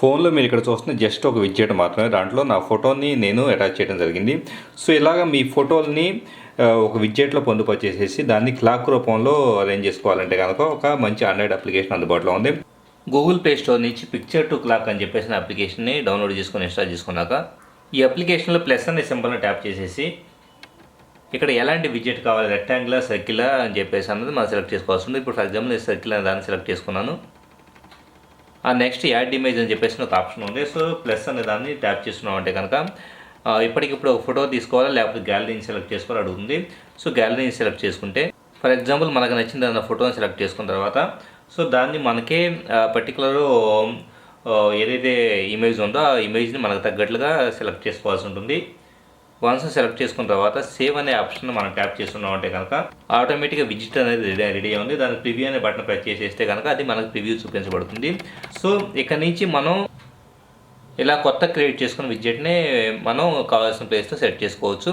ఫోన్లో మీరు ఇక్కడ చూస్తున్న జస్ట్ ఒక విడ్జెట్ మాత్రమే. దాంట్లో నా ఫోటోని నేను అటాచ్ చేయడం జరిగింది. సో ఇలాగ మీ ఫోటోల్ని ఒక విడ్జెట్లో పొందుపరిచేసేసి దాన్ని క్లాక్ రూపంలో అరేంజ్ చేసుకోవాలంటే కనుక ఒక మంచి ఆండ్రాయిడ్ అప్లికేషన్ అందుబాటులో ఉంది. గూగుల్ ప్లే స్టోర్ నుంచి పిక్చర్ టు క్లాక్ అని చెప్పేసిన అప్లికేషన్ని డౌన్లోడ్ చేసుకొని ఇన్స్టాల్ చేసుకున్నాక ఈ అప్లికేషన్లో ప్లస్ అనే సింబల్ని ట్యాప్ చేసేసి ఇక్కడ ఎలాంటి విడ్జెట్ కావాలి? రెక్టాంగులా సర్కిలా అని చెప్పేసి అన్నది మనం సెలెక్ట్ చేసుకోవాల్సి ఉంది. ఇప్పుడు ఫర్ ఎగ్జాంపుల్ నేను సర్కిల్ అనే దాన్ని సెలెక్ట్ చేసుకున్నాను. నెక్స్ట్ యాడ్ ఇమేజ్ అని చెప్పేసి ఒక ఆప్షన్ ఉంది. సో ప్లస్ అనే దాన్ని ట్యాప్ చేస్తున్నాం అంటే కనుక ఇప్పటికిప్పుడు ఒక ఫోటో తీసుకోవాలా లేకపోతే గ్యాలరీని సెలెక్ట్ చేసుకోవాలి అడుగుతుంది. సో గ్యాలరీని సెలెక్ట్ చేసుకుంటే ఫర్ ఎగ్జాంపుల్ మనకు నచ్చిన దాని ఫోటోని సెలెక్ట్ చేసుకున్న తర్వాత సో దాన్ని మనకే పర్టికులర్ ఏదైతే ఇమేజ్ ఉందో ఆ ఇమేజ్ని మనకు తగ్గట్లుగా సెలెక్ట్ చేసుకోవాల్సి ఉంటుంది. వన్స్ సెలెక్ట్ చేసుకున్న తర్వాత సేవ్ అనే ఆప్షన్ మనం ట్యాప్ చేస్తున్నాం అంటే కనుక ఆటోమేటిక్గా విజిట్ అనేది రెడీ రెడీ ఉంది. దాని ప్రివ్యూ అనే బటన్ ప్రెస్ చేసేస్తే కనుక అది మనకు ప్రివ్యూ చూపించబడుతుంది. సో ఇక్కడ నుంచి మనం ఇలా కొత్త క్రియేట్ చేసుకున్న విడ్జెట్ని మనం కావాల్సిన ప్లేస్లో సెట్ చేసుకోవచ్చు.